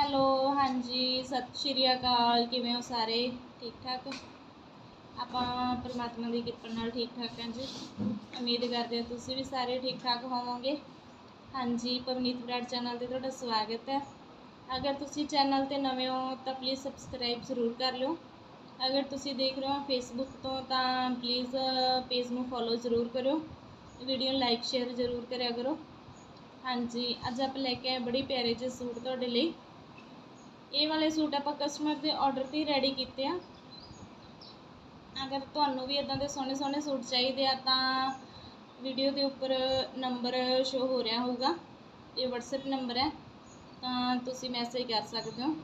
Hello, ਹਾਂਜੀ, ਸਤਿ ਸ਼੍ਰੀ ਅਕਾਲ। ਕਿਵੇਂ ਹੋ ਸਾਰੇ? ਠੀਕ ਠਾਕ? ਆਪਾਂ ਪਰਮਾਤਮਾ ਦੀ ਕਿਰਪਾ ਨਾਲ ਠੀਕ ਠਾਕ ਹਾਂ ਜੀ। ਉਮੀਦ ਕਰਦੇ ਹਾਂ ਤੁਸੀਂ ਵੀ ਸਾਰੇ ਠੀਕ ਠਾਕ ਹੋਵੋਗੇ। ਹਾਂਜੀ, ਪਵਨੀਤ ਬਰਾੜ ਚੈਨਲ ਤੇ ਤੁਹਾਡਾ ਸਵਾਗਤ ਹੈ। ਅਗਰ ਤੁਸੀਂ ਚੈਨਲ ਤੇ ਨਵੇਂ ਹੋ ਤਾਂ ਪਲੀਜ਼ ਸਬਸਕ੍ਰਾਈਬ ਜ਼ਰੂਰ ਕਰ ਲਿਓ। ਅਗਰ ਤੁਸੀਂ ਦੇਖ ਰਹੇ ਹੋ ਫੇਸਬੁੱਕ ਤੋਂ ਤਾਂ ਪਲੀਜ਼ ਪੇਜ ਨੂੰ ਫੋਲੋ ਜ਼ਰੂਰ ਕਰਿਓ। ਵੀਡੀਓ ਲਾਈਕ ਸ਼ੇਅਰ ਜ਼ਰੂਰ ਕਰਿਆ ਕਰੋ। ਹਾਂਜੀ, ਅੱਜ ਆਪਾਂ ਲੈ ਕੇ ਆਏ ਬੜੀ ਪਿਆਰੇ ਜਿਹੇ ਸੂਟ ਤੁਹਾਡੇ ਲਈ। ਇਹ ਵਾਲੇ ਸੂਟ ਆਪਾਂ ਕਸਟਮਰ ਦੇ ਆਰਡਰ ਤੇ ਰੈਡੀ ਕੀਤੇ ਆ। ਅਗਰ ਤੁਹਾਨੂੰ ਵੀ ਇਦਾਂ ਦੇ ਸੋਹਣੇ ਸੋਹਣੇ ਸੂਟ ਚਾਹੀਦੇ ਆ ਤਾਂ ਵੀਡੀਓ ਦੇ ਉੱਪਰ ਨੰਬਰ ਸ਼ੋ ਹੋ ਰਿਹਾ ਹੋਊਗਾ। ਇਹ WhatsApp ਨੰਬਰ ਹੈ, ਤਾਂ ਤੁਸੀਂ ਮੈਸੇਜ ਕਰ ਸਕਦੇ ਹੋ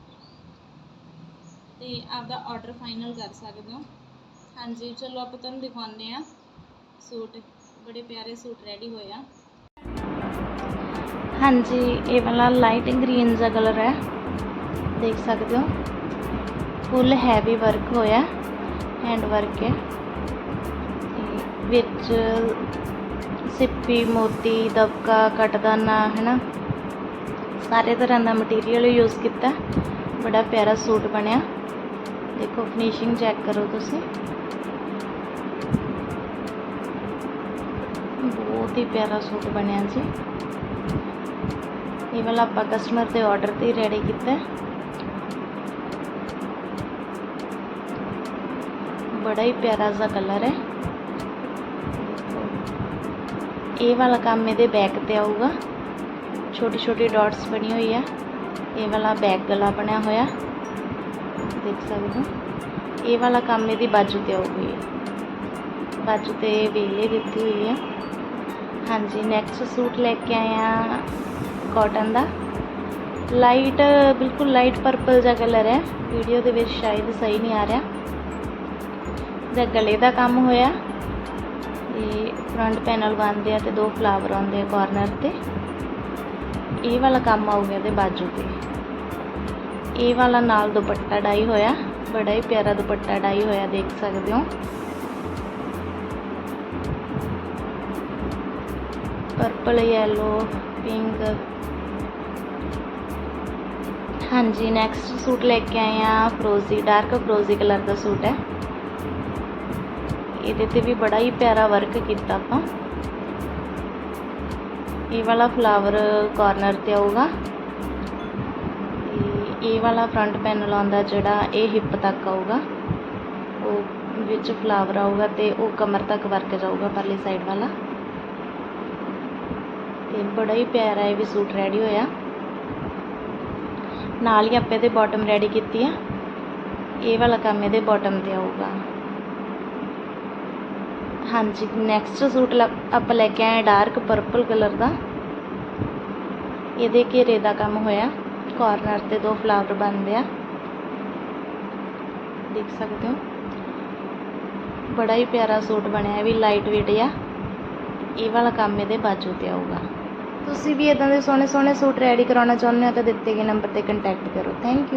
ਤੇ ਆਪਦਾ ਆਰਡਰ ਫਾਈਨਲ ਕਰ ਸਕਦੇ ਹੋ। ਹਾਂਜੀ, ਚਲੋ ਆਪਾਂ ਤੁਹਾਨੂੰ ਦਿਖਾਉਂਦੇ ਆ ਸੂਟ। ਬੜੇ ਪਿਆਰੇ ਸੂਟ ਰੈਡੀ ਹੋਏ ਆ। ਹਾਂਜੀ, ਇਹ ਵਾਲਾ ਲਾਈਟ ਗ੍ਰੀਨ ਦਾ ਕਲਰ ਹੈ। ਦੇਖ ਸਕਦੇ ਹੋ। ਫੁੱਲ ਹੈਵੀ ਵਰਕ ਹੋਇਆ। ਹੈਂਡ ਵਰਕ ਹੈ। ਵਿੱਚ ਸਿੱਪੀ, ਮੋਤੀ, ਦਬਕਾ, ਕਟਦਾਨਾ, ਹੈਨਾ? ਸਾਰੇ ਤਰ੍ਹਾਂ ਦਾ ਮਟੀਰੀਅਲ ਯੂਜ਼ ਕੀਤਾ। ਬੜਾ ਪਿਆਰਾ ਸੂਟ ਬਣਿਆ। ਦੇਖੋ ਫਿਨਿਸ਼ਿੰਗ ਚੈੱਕ ਕਰੋ ਤੁਸੀਂ। ਬਹੁਤ ਹੀ ਪਿਆਰਾ ਸੂਟ ਬਣਿਆ ਜੀ। ਇਹ ਵਾਲਾ ਆਪਾਂ ਕਸਟਮਰ ਦੇ ਆਰਡਰ ਤੇ ਰੈਡੀ ਕੀਤਾ। ਹੈ। ਬੜਾ ਹੀ ਪਿਆਰਾ ਜਿਹਾ ਕਲਰ ਹੈ। ਇਹ ਵਾਲਾ ਕੰਮ ਇਹਦੇ ਬੈਕ ਤੇ ਆਊਗਾ। ਛੋਟੀ ਛੋਟੀ ਡਾਟਸ ਬਣੀ ਹੋਈ ਆ। ਇਹ ਵਾਲਾ ਬੈਕ ਗਲਾ ਬਣਿਆ ਹੋਇਆ। ਦੇਖ ਸਕਦੇ ਹੋ। ਇਹ ਵਾਲਾ ਕੰਮ ਇਹਦੀ ਬਾਜੂ ਤੇ ਆਊਗੀ। ਬਾਜੂ ਤੇ ਵੇਲੇ ਦਿੱਤੀ ਹੋਈ ਆ। ਹਾਂਜੀ ਨੈਕਸਟ ਸੂਟ ਲੈ ਕੇ ਆਏ ਆ ਕਾਟਨ ਦਾ। ਲਾਈਟ ਬਿਲਕੁਲ ਲਾਈਟ ਪਰਪਲ ਜਿਹਾ ਕਲਰ ਹੈ। ਵੀਡੀਓ ਦੇ ਵਿੱਚ ਸ਼ਾਇਦ ਸਹੀ ਨਹੀਂ ਆ ਰਿਹਾ। ਦਾ ਗਲੇ ਦਾ ਕੰਮ ਹੋਇਆ। ਇਹ ਫਰੰਟ ਪੈਨਲ ਬਣਦੇ ਆ ਤੇ ਦੋ ਫਲਾਵਰ ਆਉਂਦੇ ਆ ਕਾਰਨਰ ਤੇ। ਇਹ ਵਾਲਾ ਕੰਮ ਆਊਗਾ ਇਹਦੇ ਬਾਜੂ ਤੇ। ਇਹ ਵਾਲਾ ਨਾਲ ਦੁਪੱਟਾ ਡਾਈ ਹੋਇਆ। ਬੜਾ ਹੀ ਪਿਆਰਾ ਦੁਪੱਟਾ ਡਾਈ ਹੋਇਆ, ਦੇਖ ਸਕਦੇ ਹੋ। ਪਰਪਲ ਯੈਲੋ ਪਿੰਕ ਹਾਂਜੀ ਨੈਕਸਟ ਸੂਟ ਲੈ ਕੇ ਆਏ ਆ। ਫਰੋਜ਼ੀ ਡਾਰਕ ਫਰੋਜ਼ੀ ਕਲਰ ਦਾ ਸੂਟ ਹੈ। ਇਹਦੇ ਤੇ ਵੀ ਬੜਾ ਹੀ ਪਿਆਰਾ ਵਰਕ ਕੀਤਾ ਆਪਾਂ। ਇਹ ਵਾਲਾ ਫਲਾਵਰ ਕਾਰਨਰ ਤੇ ਆਊਗਾ। ਤੇ ਇਹ ਵਾਲਾ ਫਰੰਟ ਪੈਨਲ ਆਉਂਦਾ ਜਿਹੜਾ ਇਹ ਹਿੱਪ ਤੱਕ ਆਊਗਾ। ਉਹ ਵਿੱਚ ਫਲਾਵਰ ਆਊਗਾ ਤੇ ਉਹ ਕਮਰ ਤੱਕ ਵਰਕ ਜਾਊਗਾ ਪਰਲੀ ਸਾਈਡ ਵਾਲਾ। ਤੇ ਬੜਾ ਹੀ ਪਿਆਰਾ ਇਹ ਵੀ ਸੂਟ ਰੈਡੀ ਹੋਇਆ। ਨਾਲ ਹੀ ਆਪਾਂ ਇਹਦੇ ਬਾਟਮ ਰੈਡੀ ਕੀਤੀ ਆ। ਇਹ ਵਾਲਾ ਕੰਮ ਇਹਦੇ ਬਾਟਮ ਤੇ ਆਊਗਾ। ਹਾਂਜੀ ਨੈਕਸਟ ਸੂਟ ਲ- ਆਪਾਂ ਲੈ ਕੇ ਆਏ ਡਾਰਕ ਪਰਪਲ ਕਲਰ ਦਾ। ਇਹਦੇ ਘੇਰੇ ਦਾ ਕੰਮ ਹੋਇਆ। ਕਾਰਨਰ ਤੇ ਦੋ ਫਲਾਵਰ ਬਣਦੇ ਆ। ਦੇਖ ਸਕਦੇ ਹੋ। ਬੜਾ ਹੀ ਪਿਆਰਾ ਸੂਟ ਬਣਿਆ ਵੀ ਲਾਈਟ ਵੇਟ ਆ ਇਹ ਵਾਲਾ ਕੰਮ ਇਹਦੇ ਬਾਜੂ ਤੇ ਆਊਗਾ। ਤੁਸੀਂ ਵੀ ਇਦਾਂ ਦੇ ਸੋਹਣੇ ਸੋਹਣੇ ਸੂਟ ਰੈਡੀ ਕਰਾਉਣਾ ਚਾਹੁੰਦੇ ਹੋ ਤਾਂ ਦਿੱਤੇ ਗਏ ਨੰਬਰ ਤੇ ਕੰਟੈਕਟ ਕਰੋ। Thank you